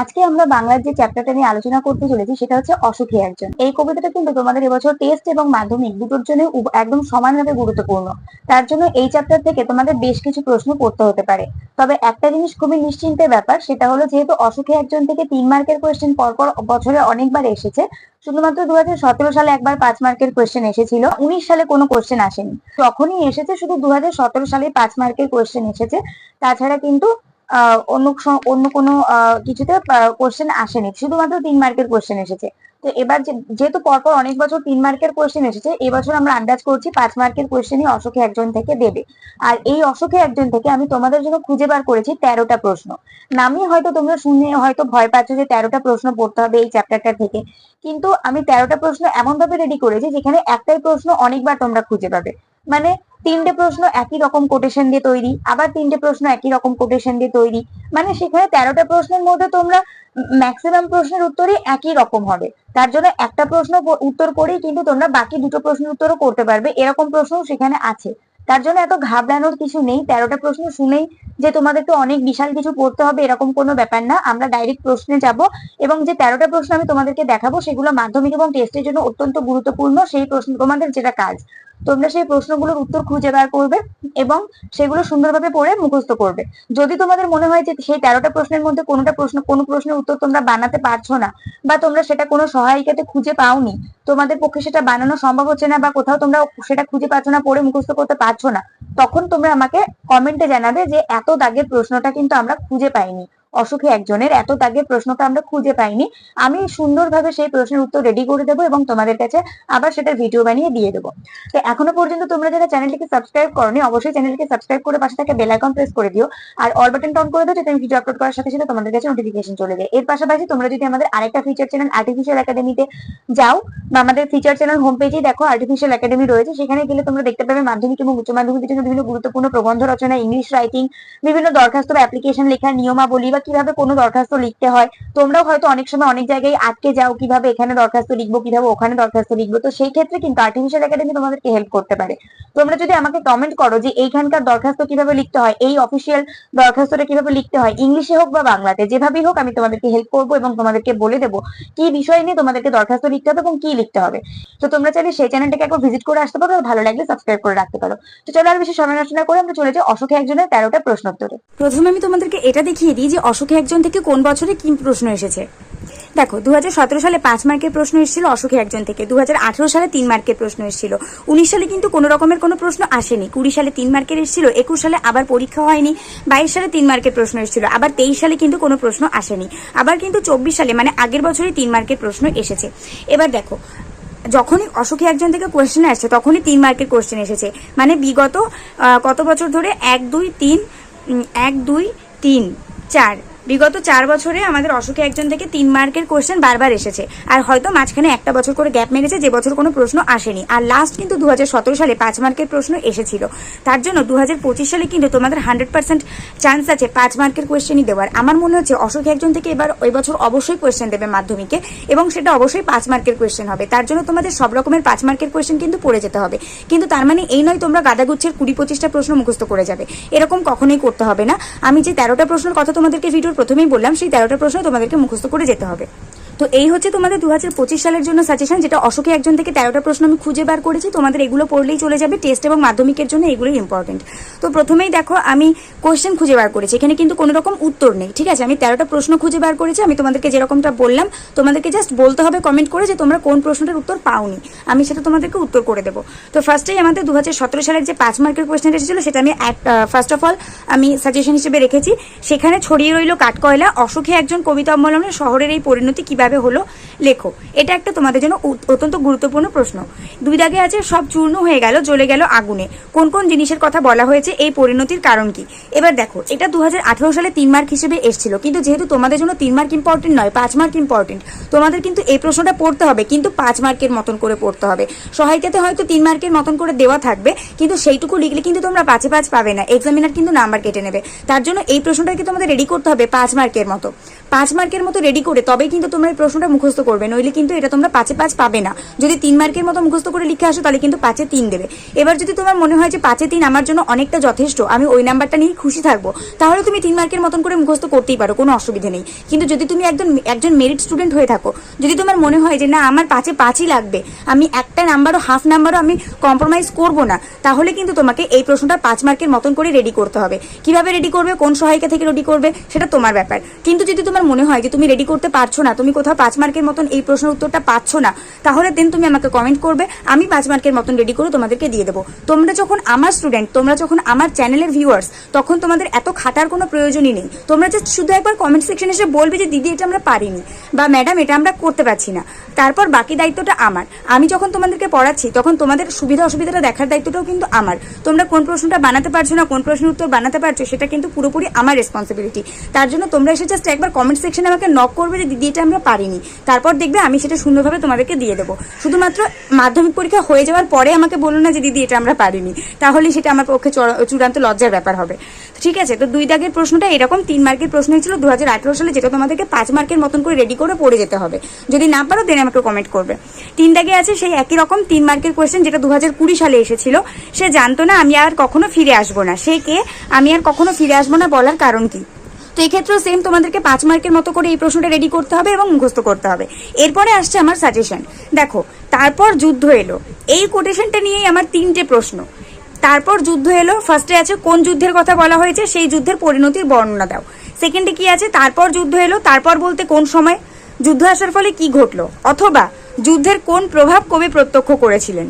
আজকে আমরা বাংলার যে চ্যাপ্টারটা নিয়ে আলোচনা করতে চলেছি, সেটা হচ্ছে অসুখী একজন এই কবিতাটা কিন্তু তোমাদের এবছর টেস্ট এবং মাধ্যমিক দুটোর জন্য একদম সমানভাবে গুরুত্বপূর্ণ। তার জন্য এই চ্যাপ্টার থেকে তোমাদের বেশ কিছু প্রশ্ন পড়তে হতে পারে। তবে একটা জিনিস খুবই নিশ্চিন্তের ব্যাপার, সেটা হলো যেহেতু অসুখী একজন থেকে তিন মার্কের কোয়েশ্চেন পরপর বছরে অনেকবার এসেছে, শুধুমাত্র দু হাজার সতেরো সালে একবার পাঁচ মার্কের কোয়েশ্চেন এসেছিল, উনিশ সালে কোনো কোয়েশ্চেন আসেনি। যখনই এসেছে শুধু দু হাজার সতেরো সালে পাঁচ মার্কের কোয়েশ্চেন এসেছে। তাছাড়া কিন্তু অন্য অন্য কোনো কিছুতে কোশ্চেন আসেনি। শুধুমাত্র তিন মার্কের কোশ্চেন এসেছে। তো এবার যেহেতু পরপর অনেক বছর তিন মার্কের কোশ্চেন এসেছে, এবছর আমরা আন্দাজ করছি পাঁচ মার্কের কোশ্চেনই অশোকে একজন থেকে দেবে। আর এই অশোকে একজন থেকে আমি তোমাদের জন্য খুঁজে বার করেছি তেরোটা প্রশ্ন। নামে হয়তো তোমরা শুনে হয়তো ভয় পাচ্ছ যে তেরোটা প্রশ্ন পড়তে হবে এই চ্যাপ্টারটা থেকে। কিন্তু আমি তেরোটা প্রশ্ন এমন ভাবে রেডি করেছি যেখানে একটাই প্রশ্ন অনেকবার তোমরা খুঁজে পাবে। মানে তিনটে প্রশ্ন একই রকম কোটেশন দিয়ে তৈরি, আবার তিনটে প্রশ্ন একই রকম কোটেশন দিয়ে তৈরি। মানে সেখানে তেরোটা প্রশ্নের মধ্যে তোমরা ম্যাক্সিমাম প্রশ্নের উত্তরই একই রকম হবে। তার জন্য একটা প্রশ্ন উত্তর করেই কিন্তু তোমরা বাকি দুটো প্রশ্নের উত্তরও করতে পারবে। এরকম প্রশ্ন সেখানে আছে। তার জন্য এত ঘাবড়ানোর কিছু নেই। তেরোটা প্রশ্ন শুনেই যে তোমাদেরকে অনেক বিশাল কিছু পড়তে হবে, এরকম কোনো ব্যাপার না। আমরা ডাইরেক্ট প্রশ্নে যাব এবং যে তেরোটা প্রশ্ন আমি তোমাদেরকে দেখাবো, সেগুলো মাধ্যমিক এবং টেস্টের জন্য অত্যন্ত গুরুত্বপূর্ণ। সেই প্রশ্ন তোমাদের যেটা কাজ, তোমরা সেই প্রশ্নগুলোর উত্তর খুঁজে বার করবে এবং সেগুলো সুন্দরভাবে পড়ে মুখস্থ করবে। যদি তোমাদের মনে হয় যে সেই তেরোটা প্রশ্নের মধ্যে কোনোটা প্রশ্ন, কোনো প্রশ্নের উত্তর তোমরা বানাতে পারছ না বা তোমরা সেটা কোনো সহায়িকাতে খুঁজে পাওনি, তোমাদের পক্ষে সেটা বানানো সম্ভব হচ্ছে না বা কোথাও তোমরা সেটা খুঁজে পাচ্ছ না, পড়ে মুখস্থ করতে পারছ না। তখন তোমরা আমাকে কমেন্টে জানাবে যে এত দাগের প্রশ্নটা কিন্তু আমরা খুঁজে পাইনি। অসুখী একজনের এত দাগের প্রশ্নটা আমরা খুঁজে পাইনি। আমি সুন্দরভাবে সেই প্রশ্নের উত্তর রেডি করে দেবো এবং তোমাদের কাছে আবার সেটা ভিডিও বানিয়ে দিয়ে দেবো। তো এখনও পর্যন্ত তোমরা যারা চ্যানেলটিকে সাবস্ক্রাইব করনি, অবশ্যই চ্যানেলটিকে সাবস্ক্রাইব করে পাশে থাকা বেল আইকন প্রেস করে দিও। আর অল বাটনটা অন করে দিও, যাতে আমি ভিডিও আপলোড করার সাথে সাথে তোমাদের কাছে নোটিফিকেশন চলে যায়। এর পাশাপাশি তোমরা যদি আমাদের আরেকটা ফিচার চ্যানেল আর্টিফিশিয়াল একাডেমিতে যাও, বা আমাদের ফিচার চ্যানেল হোম পেজেই দেখো আর্টিফিশিয়াল একাডেমি রয়েছে, সেখানে গেলে তোমরা দেখতে পাবে মাধ্যমিক এবং উচ্চ মাধ্যমিকের জন্য বিভিন্ন গুরুত্বপূর্ণ প্রবন্ধ রচনা ইংলিশ রাইটিং বিভিন্ন দরখাস্ত বা অ্যাপ্লিকেশন লেখার নিয়মাবলী বা কীভাবে কোনো দরখাস্ত লিখতে হয়, তোমরাও হয়তো অনেক সময় অনেক জায়গায় আটকে যাও কীভাবে এখানে দরখাস্ত লিখব, কীভাবে ওখানে দরখাস্ত লিখব। তো সেই ক্ষেত্রে কিন্তু আর্টিফিশিয়াল একাডেমি তোমাদেরকে হেল্প করতে পারে। তোমরা যদি আমাকে কমেন্ট করো যে এইখানকার দরখাস্ত কীভাবে লিখতে হয়, এই অফিসিয়াল দরখাস্তটা কীভাবে লিখতে হয় ইংলিশে হোক বা বাংলাতে, যেভাবেই হোক আমি তোমাদেরকে হেল্প করব এবং তোমাদেরকে বলে দেবো কি বিষয় নিয়ে তোমাদেরকে দরখাস্ত লিখতে হবে এবং কি লিখতে হবে। তো তোমরা চাইলে সেই চ্যানেলটাকে একবার ভিজিট করে আসতে পারো ভালো লাগলে সাবস্ক্রাইব করে রাখতে পারো। তো চলো আর বেশি নষ্ট করে আমরা চলে যাই অশোকে একজনের তেরোটা প্রশ্ন উত্তরে প্রথমে আমি তোমাদেরকে এটা দেখিয়ে দিই যে অশোকে একজন থেকে কোন বছরে কি প্রশ্ন এসেছে? দেখো দু হাজার সতেরো সালে পাঁচ মার্কের প্রশ্ন এসেছিল, অসুখী একজন থেকে। দুহাজার আঠেরো সালে তিন মার্কের প্রশ্ন এসেছিল। উনিশ সালে কিন্তু কোনো রকমের কোনো প্রশ্ন আসেনি। কুড়ি সালে তিন মার্কের এসেছিল, একুশ সালে আবার পরীক্ষা হয়নি, বাইশ সালে তিন মার্কের প্রশ্ন এসেছিল, আবার তেইশ সালে কিন্তু কোনো প্রশ্ন আসেনি। আবার কিন্তু চব্বিশ সালে মানে আগের বছরই তিন মার্কের প্রশ্ন এসেছে। এবার দেখো, যখনই অসুখী একজন থেকে কোয়েশ্চেন আসছে, তখনই তিন মার্কের কোয়েশ্চেন এসেছে। মানে বিগত কত বছর ধরে? এক, দুই, তিন এক, দুই, তিন। চার বিগত চার বছরে আমাদের অসুখী একজন থেকে তিন মার্কের কোয়েশ্চেন বারবার এসেছে। আর হয়তো মাঝখানে একটা বছর করে গ্যাপ মেরেছে, যে বছর কোনো প্রশ্ন আসেনি। আর লাস্ট কিন্তু দু হাজার সতেরো সালে পাঁচ মার্কের প্রশ্ন এসেছিল। তার জন্য দু হাজার পঁচিশ সালে কিন্তু তোমাদের হান্ড্রেড পার্সেন্ট চান্স আছে পাঁচ মার্কের কোয়েশ্চেনই দেওয়ার। আমার মনে হচ্ছে অসুখী একজন থেকে এবার ওই বছর অবশ্যই কোয়েশ্চেন দেবে মাধ্যমিকে, এবং সেটা অবশ্যই পাঁচ মার্কের কোয়েশ্চেন হবে। তার জন্য তোমাদের সব রকমের পাঁচ মার্কের কোয়েশ্চেন কিন্তু পড়ে যেতে হবে। কিন্তু তার মানে এই নয় তোমরা গাদাগুচ্ছের কুড়ি পঁচিশটা প্রশ্ন মুখস্থ করে যাবে। এরকম কখনোই করতে হবে না। আমি যে তেরোটা প্রশ্নের কথা তোমাদেরকে ভিডিওর প্রথমেই বললাম সেই তেরোটা প্রশ্ন তোমাদেরকে মুখস্থ করে যেতে হবে। তো এই হচ্ছে তোমাদের দু হাজার পঁচিশ সালের জন্য সাজেশন যেটা অশোকে একজন থেকে তেরোটা প্রশ্ন আমি খুঁজে বার করেছি। তোমাদের এগুলো পড়লেই চলে যাবে। টেস্ট এবং মাধ্যমিকের জন্য এগুলোই ইম্পর্টেন্ট তো প্রথমেই দেখো, আমি কোশ্চেন খুঁজে বার করেছি। এখানে কিন্তু কোনো রকম উত্তর নেই, ঠিক আছে? আমি তেরোটা প্রশ্ন খুঁজে বার করেছি। আমি তোমাদেরকে যেরকমটা বললাম, তোমাদেরকে জাস্ট বলতে হবে কমেন্ট করে যে তোমরা কোন প্রশ্নটার উত্তর পাওনি। আমি সেটা তোমাদেরকে উত্তর করে দেবো। তো ফার্স্টেই আমাদের দু হাজার সতেরো সালের যে পাঁচ মার্কের কোয়েশ্চেন এসেছিল, সেটা আমি ফার্স্ট অফ অল আমি সাজেশন হিসেবে রেখেছি। সেখানে ছড়িয়ে রইল কাঠকয়লা। অসুখে একজন কবিতা অবলম্বনে শহরের এই পরিণতি কীভাবে হলো? লেখো। এটা একটা তোমাদের জন্য অত্যন্ত গুরুত্বপূর্ণ প্রশ্ন। দুই দাগে আছে, সব চূর্ণ হয়ে গেল, জ্বলে গেল আগুনে। কোন কোন জিনিসের কথা বলা হয়েছে, এই পরিণতির কারণ কি? এবার দেখো, এটা দু সালে তিন মার্ক হিসেবে এসেছিল, কিন্তু যেহেতু তোমাদের জন্য তিন মার্ক ইম্পর্টেন্ট নয়, পাঁচ মার্ক ইম্পর্টেন্ট তোমাদের কিন্তু এই প্রশ্নটা পড়তে হবে, কিন্তু পাঁচ মার্কের মতন করে পড়তে হবে। সহায়িকাতে হয়তো তিন মার্কের মতন করে দেওয়া থাকবে, কিন্তু সেইটুকু লিখলে কিন্তু তোমরা পাঁচে পাঁচ পাবে না এক্সামিনার কিন্তু নাম্বার কেটে নেবে। তার জন্য এই প্রশ্নটাকে তোমাদের রেডি করতে হবে পাঁচ মার্কের মতো। পাঁচ মার্কের মতো রেডি করে তবেই কিন্তু তোমরা এই প্রশ্নটা মুখস্থ করবে, নইলে কিন্তু এটা তোমরা পাঁচে পাঁচ পাবে না। যদি তিন মার্কের মতো মুখস্থ করে লিখে আসো, তাহলে কিন্তু পাঁচে তিন দেবে। এবার যদি তোমার মনে হয় যে পাঁচে তিন আমার জন্য অনেকটা যথেষ্ট, আমি ওই নাম্বারটা নিয়ে খুশি থাকব, তাহলে তুমি তিন মার্কের মতন করে মুখস্থ করতেই পারো, কোনো অসুবিধা নেই। কিন্তু যদি তুমি একজন একজন মেরিট স্টুডেন্ট হয়ে থাকো, যদি তোমার মনে হয় যে না, আমার পাঁচে পাঁচই লাগবে, আমি একটা নাম্বারও হাফ নাম্বারও আমি কম্প্রোমাইজ করব না, তাহলে কিন্তু তোমাকে এই প্রশ্নটা পাঁচ মার্কের মতন করে রেডি করতে হবে। কীভাবে রেডি করবে, কোন সহায়িকা থেকে রেডি করবে, সেটা তোমার ব্যাপার। কিন্তু যদি তোমার মনে হয় যে তুমি রেডি করতে পারছ না, তুমি কোথাও পাঁচ মার্কের মতন এই প্রশ্নের উত্তরটা পাচ্ছ না, তাহলে দেন তুমি আমাকে কমেন্ট করবে, আমি পাঁচ মার্কের মতন রেডি করে তোমাদেরকে দিয়ে দেবো। তোমরা যখন আমার স্টুডেন্ট তোমরা যখন আমার চ্যানেলের ভিউয়ার্স তখন তোমাদের এত খাটার কোনো প্রয়োজনই নেই। তোমরা জাস্ট শুধু একবার কমেন্ট সেকশনে এসে বলবে যে, দিদি, এটা আমরা পারিনি বা, ম্যাডাম, এটা আমরা করতে পারছি না। তারপর বাকি দায়িত্বটা আমার। আমি যখন তোমাদেরকে পড়াচ্ছি, তখন তোমাদের সুবিধা অসুবিধাটা দেখার দায়িত্বটাও কিন্তু আমার। তোমরা কোন প্রশ্নটা বানাতে পারছ না, কোন প্রশ্নের উত্তর বানাতে পারছ, সেটা কিন্তু পুরোপুরি আমার রেসপন্সিবিলিটি তার জন্য তোমরা এসে জাস্ট একবার কমেন্ট সেকশনে আমাকে নক করবে যে, দিদি, এটা আমরা পারিনি। তারপর দেখবে আমি সেটা সুন্দরভাবে তোমাদেরকে দিয়ে দেবো। শুধুমাত্র মাধ্যমিক পরীক্ষা হয়ে যাওয়ার পরে আমাকে বলো না যে, দিদি, এটা আমরা পারিনি। তাহলে সেটা আমার পক্ষে চড়া- চূড়ান্ত লজ্জার ব্যাপার হবে। ঠিক আছে, তো দুই দাগের প্রশ্নটা এরকম, তিন মার্কের প্রশ্ন ছিল দু সালে, যেটা তোমাদেরকে পাঁচ মার্কের মতন করে রেডি করে পড়ে যেতে হবে। যদি না পারো দেন আমাকে কমেন্ট করবে। তিন দাগে আছে সেই একই রকম, তিন মার্কের কোয়েশ্চেন যেটা দু সালে এসেছিল, সে জানতো না, আমি আর কখনো ফিরে আসব না। সে কে? আমি আর কখনো ফিরে আসব না বলার কারণ কি? তো এই ক্ষেত্রেও সেম তোমাদেরকে পাঁচ মার্কের মতো করে এই প্রশ্নটা রেডি করতে হবে এবং মুখস্থ করতে হবে। এরপরে আসছে আমার সাজেশন দেখো, তারপর যুদ্ধ এলো। এই কোটেশনটা নিয়েই আমার তিনটে প্রশ্ন। তারপর যুদ্ধ এলো ফার্স্টে আছে কোন যুদ্ধের কথা বলা হয়েছে, সেই যুদ্ধের পরিণতির বর্ণনা দাও। সেকেন্ডে কি আছে? তারপর যুদ্ধ এলো, তারপর বলতে কোন সময়? যুদ্ধ আসার ফলে কি ঘটলো? অথবা যুদ্ধের কোন প্রভাব কবি প্রত্যক্ষ করেছিলেন?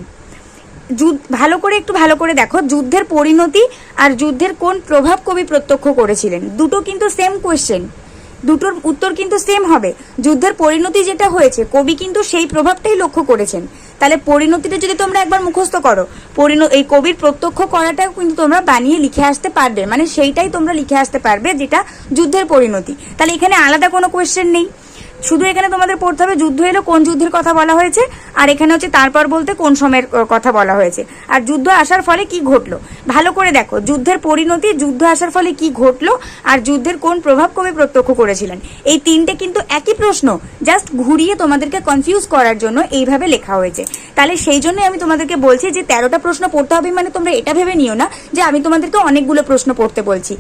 ভালো করে একটু ভালো করে দেখো, যুদ্ধের পরিণতি আর যুদ্ধের কোন প্রভাব কবি প্রত্যক্ষ করেছিলেন? দুটো কিন্তু সেম কোয়েশ্চেন দুটোর উত্তর কিন্তু সেম হবে। যুদ্ধের পরিণতি যেটা হয়েছে, কবি কিন্তু সেই প্রভাবটাই লক্ষ্য করেছেন। তাহলে পরিণতিটা যদি তোমরা একবার মুখস্থ করো পরিণ এই কবির প্রত্যক্ষ করাটাও কিন্তু তোমরা বানিয়ে লিখে আসতে পারবে মানে সেইটাই তোমরা লিখে আসতে পারবে যেটা যুদ্ধের পরিণতি। তাহলে এখানে আলাদা কোনো কোয়েশ্চেন নেই। শুধু এখানে তোমাদের পড়তে হবে, যুদ্ধ এলো, কোন যুদ্ধের কথা বলা হয়েছে, আর এখানে হচ্ছে তারপর বলতে কোন সময়ের কথা বলা হয়েছে। আর যুদ্ধ আসার ফলে কি ঘটলো? ভালো করে দেখো, যুদ্ধের পরিণতি, যুদ্ধ আসার ফলে কি ঘটলো, আর যুদ্ধের কোন প্রভাব কবি প্রত্যক্ষ করেছিলেন? এই তিনটে কিন্তু একই প্রশ্ন জাস্ট ঘুরিয়ে তোমাদেরকে কনফিউজ করার জন্য এইভাবে লেখা হয়েছে। তাহলে সেই জন্য আমি তোমাদেরকে বলছি যে তেরোটা প্রশ্ন পড়তে হবে মানে তোমরা এটা ভেবে নিও না যে আমি তোমাদেরকে অনেকগুলো প্রশ্ন পড়তে বলছি।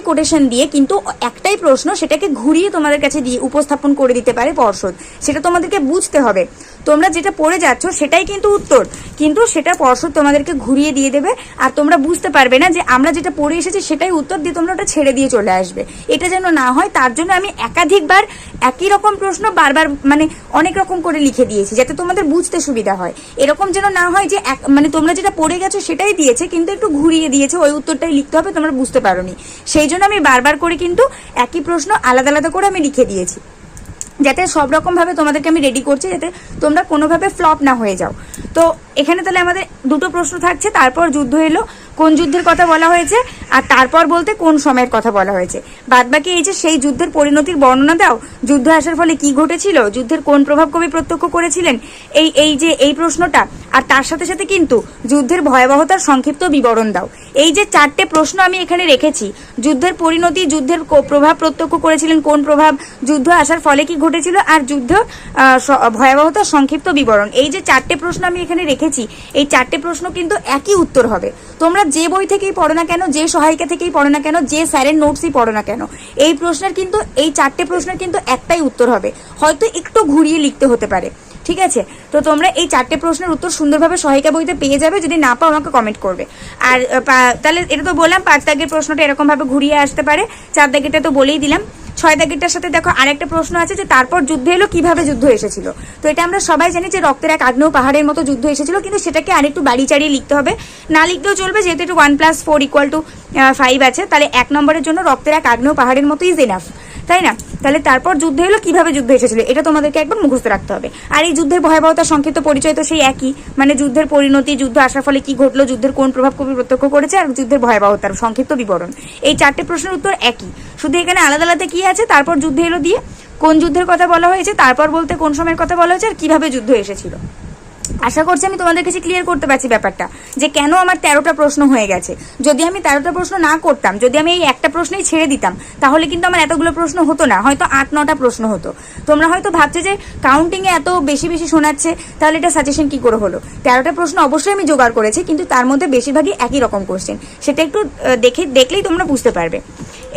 একটাই কোটেশন দিয়ে কিন্তু একটাই প্রশ্ন সেটাকে ঘুরিয়ে তোমাদের কাছে দিয়ে উপস্থাপন করে দিতে পারে পর্ষদ। সেটা তোমাদেরকে বুঝতে হবে। তোমরা যেটা পড়ে যাচ্ছ সেটাই কিন্তু উত্তর। কিন্তু সেটা পর্ষদ তোমাদেরকে ঘুরিয়ে দিয়ে দেবে আর তোমরা বুঝতে পারবে না যে আমরা যেটা পড়ে এসেছি সেটাই উত্তর দিয়ে তোমরা ওটা ছেড়ে দিয়ে চলে আসবে। এটা যেন না হয়, তার জন্য আমি একাধিকবার একই রকম প্রশ্ন বারবার মানে অনেক রকম করে লিখে দিয়েছি যাতে তোমাদের বুঝতে সুবিধা হয়। এরকম যেন না হয় যে এক- মানে তোমরা যেটা পড়ে গেছো সেটাই দিয়েছে, কিন্তু একটু ঘুরিয়ে দিয়েছে, ওই উত্তরটাই লিখতে হবে, তোমরা বুঝতে পারোনি। সেই জন্য আমি বারবার করে কিন্তু একই প্রশ্ন আলাদা আলাদা করে আমি লিখে দিয়েছি। যাতে সব রকম ভাবে তোমাদেরকে আমি রেডি করছি, যাতে তোমরা কোনোভাবে ফ্লপ না হয়ে যাও। তো এখানে তাহলে আমাদের দুটো প্রশ্ন থাকছে, তারপর যুদ্ধ এলো। কোন যুদ্ধের কথা বলা হয়েছে আর তারপর বলতে কোন সময়ের কথা বলা হয়েছে। বাদ বাকি এই যে সেই যুদ্ধের পরিণতির বর্ণনা দাও, যুদ্ধ আসার ফলে কি ঘটেছিল, যুদ্ধের কোন প্রভাব কবি প্রত্যক্ষ করেছিলেন, এই এই যে, এই প্রশ্নটা, আর তার সাথে সাথে কিন্তু যুদ্ধের ভয়াবহতার সংক্ষিপ্ত বিবরণ দাও। এই যে চারটে প্রশ্ন আমি এখানে রেখেছি, যুদ্ধের পরিণতি, যুদ্ধের প্রভাব প্রত্যক্ষ করেছিলেন কোন প্রভাব, যুদ্ধ আসার ফলে কি ঘটেছিল, আর যুদ্ধ ভয়াবহতার সংক্ষিপ্ত বিবরণ। এই যে চারটে প্রশ্ন আমি এখানে রেখেছি, এই চারটে প্রশ্ন কিন্তু একই উত্তর হবে। তোমরা যে বই থেকেই পড়ো না কেন, যে সহায়িকা থেকেই পড়ো না কেন, যে স্যারের নোটসই পড়ো না কেন, এই প্রশ্নের কিন্তু, এই চারটে প্রশ্নের কিন্তু একটাই উত্তর হবে। হয়তো একটু ঘুরিয়ে লিখতে হতে পারে, ঠিক আছে? তো তোমরা এই চারটে প্রশ্নের উত্তর সুন্দরভাবে সহায়িকা বইতে পেয়ে যাবে, যদি না পাও আমাকে কমেন্ট করবে। আর তাহলে এটা তো বললাম, পাঁচ দাগের প্রশ্নটা এরকমভাবে ঘুরিয়ে আসতে পারে। চার দাগেরটা তো বলেই দিলাম। ছয় দাগেরটার সাথে দেখো আরেকটা প্রশ্ন আছে যে তারপর যুদ্ধ এলো, কীভাবে যুদ্ধ এসেছিল? তো এটা আমরা সবাই জানি যে রক্তের এক আগ্নেয় পাহাড়ের মতো যুদ্ধ এসেছিল, কিন্তু সেটাকে আরেকটু বাড়ি চাড়িয়ে লিখতে হবে। না লিখলেও চলবে, যেহেতু একটু one plus four equal to five আছে, তাহলে এক নম্বরের জন্য রক্তের এক আগ্নেয় পাহাড়ের মতো ইজ এনাফ তাই না? তাহলে তারপর যুদ্ধ হলো, কীভাবে যুদ্ধ এসেছিল? এটা তোমাদেরকে একবার মুখস্থ রাখতে হবে। আর এই যুদ্ধের ভয়াবহতার সংক্ষিপ্ত পরিচয় তো সেই একই। মানে যুদ্ধের পরিণতি, যুদ্ধ আসার ফলে কি ঘটলো, যুদ্ধের কোন প্রভাব কবি প্রত্যক্ষ করেছে, আর যুদ্ধের ভয়াবহতার সংক্ষিপ্ত বিবরণ। এই চারটে প্রশ্নের উত্তর একই। শুধু এখানে আলাদা আলাদা কি আছে? তারপর যুদ্ধ এলো দিয়ে। কোন যুদ্ধের কথা বলা হয়েছে? তারপর বলতে কোন সময়ের কথা বলা হয়েছে? আর কীভাবে যুদ্ধ এসেছিল? আশা করছি আমি তোমাদের কাছে ক্লিয়ার করতে পারছি ব্যাপারটা, যে কেন আমার তেরোটা প্রশ্ন হয়ে গেছে। যদি আমি তেরোটা প্রশ্ন না করতাম, যদি আমি এই একটা প্রশ্নেই ছেড়ে দিতাম, তাহলে কিন্তু আমার এতগুলো প্রশ্ন হতো না, হয়তো আট, নটা প্রশ্ন হতো। তোমরা হয়তো ভাবছ যে কাউন্টিংয়ে এত বেশি বেশি শোনাচ্ছে, তাহলে এটা সাজেশন কি করে হলো? তেরোটা প্রশ্ন অবশ্যই আমি জোগাড় করেছি, কিন্তু তার মধ্যে বেশিরভাগই একই রকম কোশ্চেন সেটা একটু দেখে, দেখলেই তোমরা বুঝতে পারবে।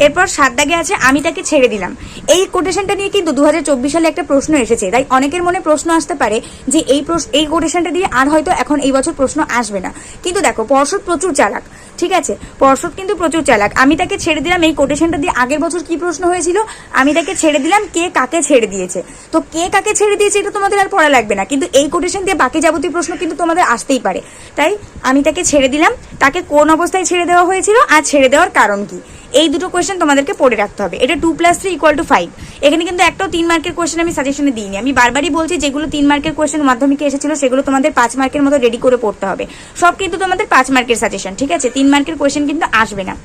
এরপর সাত দাগে আছে, আমি তাকে ছেড়ে দিলাম। এই কোটেশনটা নিয়ে কিন্তু দু হাজার চব্বিশ সালে একটা প্রশ্ন এসেছে, তাই অনেকের মনে প্রশ্ন আসতে পারে যে এই প্রশ্ন, এই কোটেশনটা দিয়ে আর হয়তো এখন এই বছর প্রশ্ন আসবে না। কিন্তু দেখো, পর্ষদ প্রচুর চালাক, ঠিক আছে? পর্ষদ কিন্তু প্রচুর চালাক। আমি তাকে ছেড়ে দিলাম এই কোটেশনটা দিয়ে আগের বছর কি প্রশ্ন হয়েছিল? আমি তাকে ছেড়ে দিলাম কে কাকে ছেড়ে দিয়েছে। তো কে কাকে ছেড়ে দিয়েছে এটা তোমাদের আর পড়া লাগবে না। কিন্তু এই কোটেশন দিয়ে বাকি যাবতীয় প্রশ্ন কিন্তু তোমাদের আসতেই পারে। তাই আমি তাকে ছেড়ে দিলাম। তাকে কোন অবস্থায় ছেড়ে দেওয়া হয়েছিল আর ছেড়ে দেওয়ার কারণ কি? এই দুটো কোয়েশ্চেন তোমাদেরকে পড়ে রাখতে হবে। এটা two plus three equal to five এখানে কিন্তু একটাও তিন মার্কের কোয়েশ্চেন আমি সাজেশনে দিইনি। আমি বারবারই বলছি, যেগুলো তিন মার্কের কোয়েশ্চেন মাধ্যমিকে এসেছিল, সেগুলো তোমাদের পাঁচ মার্কের মতো রেডি করে পড়তে হবে। সব কিন্তু তোমাদের পাঁচ মার্কের সাজেশন ঠিক আছে? তিন মার্কের কোয়েশ্চেন কিন্তু আসবে না।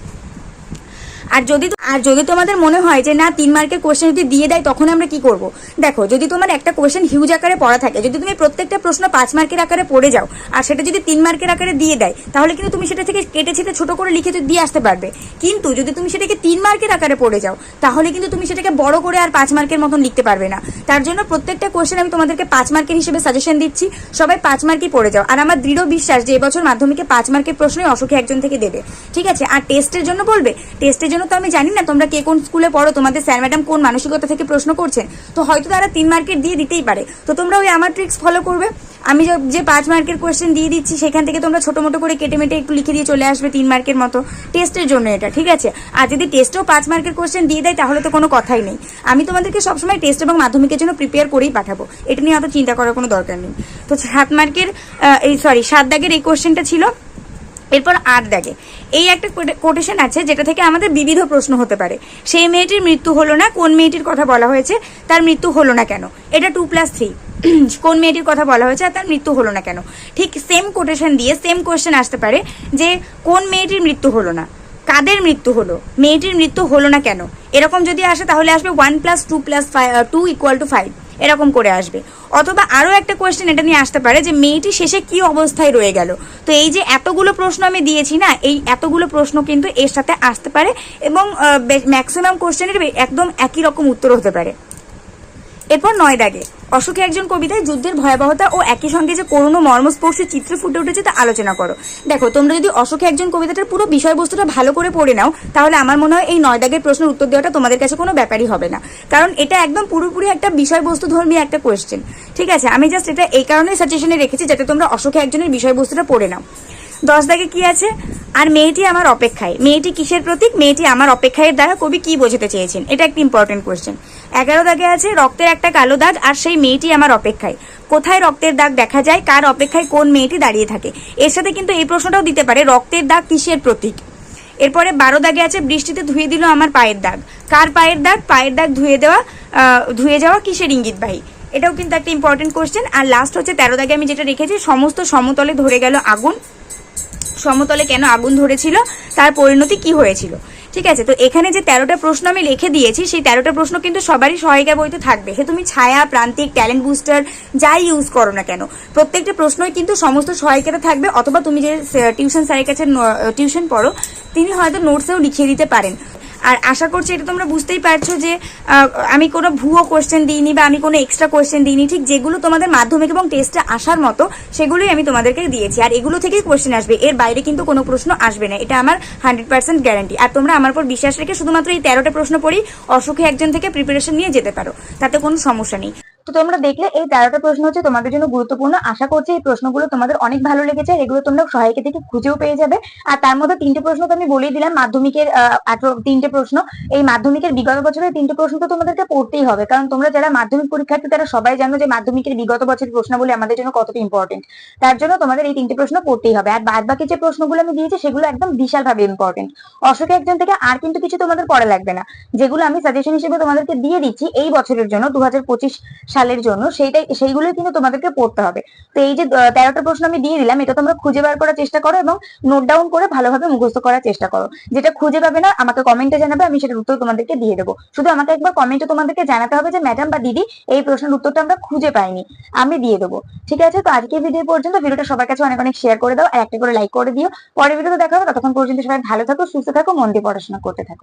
আর যদি আর যদি তোমাদের মনে হয় যে না, তিন মার্কের কোশ্চেন যদি দিয়ে দেয়, তখন আমরা কি করব? দেখো, যদি তোমার একটা কোশ্চেন হিউজ আকারে পড়া থাকে, যদি তুমি প্রত্যেকটা প্রশ্ন পাঁচ মার্কের আকারে পড়ে যাও, আর সেটা যদি তিন মার্কের আকারে দিয়ে দেয়, তাহলে কিন্তু তুমি সেটা থেকে কেটে ছেটে ছোট করে লিখে দিয়ে আসতে পারবে। কিন্তু যদি তুমি সেটাকে তিন মার্কের আকারে পড়ে যাও, তাহলে কিন্তু তুমি সেটাকে বড় করে আর পাঁচ মার্কের মতন লিখতে পারবে না। তার জন্য প্রত্যেকটা কোশ্চেন আমি তোমাদেরকে পাঁচ মার্কের হিসেবে সাজেশন দিচ্ছি। সবাই পাঁচ মার্কই পড়ে যাও। আর আমার দৃঢ় বিশ্বাস যে এবছর মাধ্যমিকে পাঁচ মার্কের প্রশ্নই অসুখে একজন থেকে দেবে। ঠিক আছে? আর টেস্টের জন্য বলবে? টেস্টের জন্য তো আমি জানি না? তোমরা কে কোন স্কুলে পড়ো? তোমাদের স্যার ম্যাডাম কোন মানসিকতা থেকে প্রশ্ন করছেন তো হয়তো তারা তিন মার্কের দিয়ে দিতেই পারে। তো তোমরা ওই আমার ট্রিক্স ফলো করবে। আমি যে- পাঁচ মার্কের কোশ্চেন দিয়ে দিচ্ছি, সেখান থেকে তোমরা ছোটো মোটো করে কেটে মেটে একটু লিখে দিয়ে চলে আসবে তিন মার্কের মতো। টেস্টের জন্য এটা, ঠিক আছে? আর যদি টেস্টেও পাঁচ মার্কের কোশ্চেন দিয়ে দেয়, তাহলে তো কোনো কথাই নেই। আমি তোমাদেরকে সবসময় টেস্ট এবং মাধ্যমিকের জন্য প্রিপেয়ার করেই পাঠাবো। এটা নিয়ে অত চিন্তা করার কোনো দরকার নেই। তো সাত মার্কের এই সরি সাত দাগের এই কোশ্চেনটা ছিল। এরপর আট দাগে এই একটা কোটেশন আছে যেটা থেকে আমাদের বিবিধ প্রশ্ন হতে পারে। সেই মেয়েটির মৃত্যু হলো না, কোন মেয়েটির কথা বলা হয়েছে, তার মৃত্যু হলো না কেন? এটা টু প্লাস থ্রি কোন মেয়েটির কথা বলা হয়েছে আর তার মৃত্যু হলো না কেন? ঠিক সেম কোটেশন দিয়ে সেম কোয়েশ্চেন আসতে পারে যে কোন মেয়েটির মৃত্যু হলো না? কাদের মৃত্যু হলো? মেয়েটির মৃত্যু হলো না কেন? এরকম যদি আসে তাহলে আসবে one plus two plus five two equal to five এরকম করে আসবে। অথবা আরও একটা কোয়েশ্চেন এটা নিয়ে আসতে পারে যে মেয়েটি শেষে কি অবস্থায় রয়ে গেল। তো এই যে এতগুলো প্রশ্ন আমি দিয়েছি না, এই এতগুলো প্রশ্ন কিন্তু এর সাথে আসতে পারে এবং ম্যাক্সিমাম কোয়েশ্চেনের একদম একই রকম উত্তর হতে পারে। এরপর নয় দাগে অশোকে একজন কবিতায় যুদ্ধের ভয়াবহতা ও একই সঙ্গে যে করুণ মর্মস্পর্শী চিত্র ফুটে উঠেছে তা আলোচনা করো। দেখো, তোমরা যদি অশোকে একজন কবিতাটার পুরো বিষয়বস্তুটা ভালো করে পড়ে নাও, তাহলে আমার মনে হয় এই নয় দাগের প্রশ্নের উত্তর দেওয়াটা তোমাদের কাছে কোনো ব্যাপারই হবে না। কারণ এটা একদম পুরোপুরি একটা বিষয়বস্তু ধর্মী একটা কোয়েশ্চেন ঠিক আছে, আমি জাস্ট এটা এই কারণে সাজেশনে রেখেছি যাতে তোমরা অশোকে একজনের বিষয়বস্তুটা পড়ে নাও। দশ দাগে কি আছে? আর মেয়েটি আমার অপেক্ষায়। মেয়েটি কিসের প্রতীক? মেয়েটি আমার অপেক্ষায়ের দ্বারা কবি কি বোঝাতে চেয়েছেন? এটা একটা ইম্পর্টেন্ট কোয়েশ্চেন এগারো দাগে আছে, রক্তের একটা কালো দাগ, আর সেই মেয়েটি আমার অপেক্ষায়। কোথায় রক্তের দাগ দেখা যায়? কার অপেক্ষায় কোন মেয়েটি দাঁড়িয়ে থাকে? এর সাথে কিন্তু এই প্রশ্নটাও দিতে পারে, রক্তের দাগ কিসের প্রতীক? এরপরে বারো দাগে আছে, বৃষ্টিতে ধুয়ে দিল আমার পায়ের দাগ। কার পায়ের দাগ? পায়ের দাগ ধুয়ে দেওয়া ধুয়ে যাওয়া কিসের ইঙ্গিতবাহী এটাও কিন্তু একটা ইম্পর্টেন্ট কোয়েশ্চেন আর লাস্ট হচ্ছে, তেরো দাগে আমি যেটা রেখেছি, সমস্ত সমতলে ধরে গেল আগুন। সমতলে কেন আগুন ধরেছিল? তার পরিণতি কি হয়েছিল? ঠিক আছে, তো এখানে যে তেরোটা প্রশ্ন আমি লিখে দিয়েছি, সেই তেরোটা প্রশ্ন কিন্তু সবারই সহায়িকা বইতে থাকবে। সে তুমি ছায়া, প্রান্তিক ট্যালেন্ট বুস্টার যাই ইউজ করো না কেন, প্রত্যেকটা প্রশ্নই কিন্তু সমস্ত সহায়িকাতে থাকবে, অথবা তুমি যে টিউশন স্যারের কাছে টিউশন পড়ো, তিনি হয়তো নোটসেও লিখিয়ে দিতে পারেন। আর আশা করছি এটা তোমরা বুঝতেই পারছ যে আমি কোনো ভুয়ো কোয়েশ্চেন দিইনি বা আমি কোনো এক্সট্রা কোয়েশ্চেন দিইনি। ঠিক যেগুলো তোমাদের মাধ্যমিক এবং টেস্টে আসার মতো, সেগুলোই আমি তোমাদেরকে দিয়েছি। আর এগুলো থেকেই কোয়েশ্চেন আসবে। এর বাইরে কিন্তু কোনো প্রশ্ন আসবে না। এটা আমার হান্ড্রেড পার্সেন্ট গ্যারান্টি আর তোমরা আমার উপর বিশ্বাস রেখে শুধুমাত্র এই তেরোটা প্রশ্ন পড়ি। অসুখে একজন থেকে প্রিপারেশন নিয়ে যেতে পারো। তাতে কোনো সমস্যা নেই। তো তোমরা দেখলে এই তেরোটা প্রশ্ন হচ্ছে তোমাদের জন্য গুরুত্বপূর্ণ। আশা করছি এই প্রশ্নগুলো তোমাদের অনেক ভালো লেগেছে, এগুলো তোমরা সহায়িকা থেকে খুঁজেও পেয়ে যাবে। আর তার মধ্যে তিনটে প্রশ্ন তো আমি বলেই দিলাম, মাধ্যমিকের তিনটে প্রশ্ন। এই মাধ্যমিকের বিগত বছরের তিনটে প্রশ্ন তো তোমাদেরকে পড়তেই হবে, কারণ তোমরা যারা মাধ্যমিক পরীক্ষার্থী, তারা সবাই জানো যে মাধ্যমিকের বিগত বছরের প্রশ্নাবলী আমাদের জন্য কতটা ইম্পর্টেন্ট তার জন্য তোমাদের এই তিনটে প্রশ্ন পড়তেই হবে। আর বাদ বাকি যে প্রশ্নগুলো আমি দিয়েছি, সেগুলো একদম বিশাল ভাবে ইম্পর্টেন্ট অশোক একজন থেকে আর কিন্তু কিছু তোমাদের পড়া লাগবে না। যেগুলো আমি সাজেশন হিসেবে তোমাদেরকে দিয়ে দিচ্ছি, এই বছরের জন্য দু হাজার পঁচিশ সালের জন্য, সেইটাই, সেইগুলোই কিন্তু তোমাদেরকে পড়তে হবে। তো এই যে তেরোটা প্রশ্ন আমি দিয়ে দিলাম, এটা তোমরা খুঁজে বার করার চেষ্টা করো এবং নোট ডাউন করে ভালোভাবে মুখস্থ করার চেষ্টা করো। যেটা খুঁজে পাবে না, আমাকে কমেন্টে জানাবে, আমি সেটার উত্তর তোমাদেরকে দিয়ে দেবো। শুধু আমাকে একবার কমেন্টে তোমাদেরকে জানাতে হবে যে ম্যাডাম বা দিদি, এই প্রশ্নের উত্তরটা আমরা খুঁজে পাইনি, আমি দিয়ে দেবো। ঠিক আছে? তো আজকে ভিডিও পর্যন্ত। ভিডিওটা সবার কাছে অনেক অনেক শেয়ার করে দাও, আর একটা করে লাইক করে দিও। পরের ভিডিওতে দেখা হবে, ততক্ষণ পর্যন্ত সবাই ভালো থাকো, সুস্থ থাকো, মন দিয়ে পড়াশোনা করতে থাকো।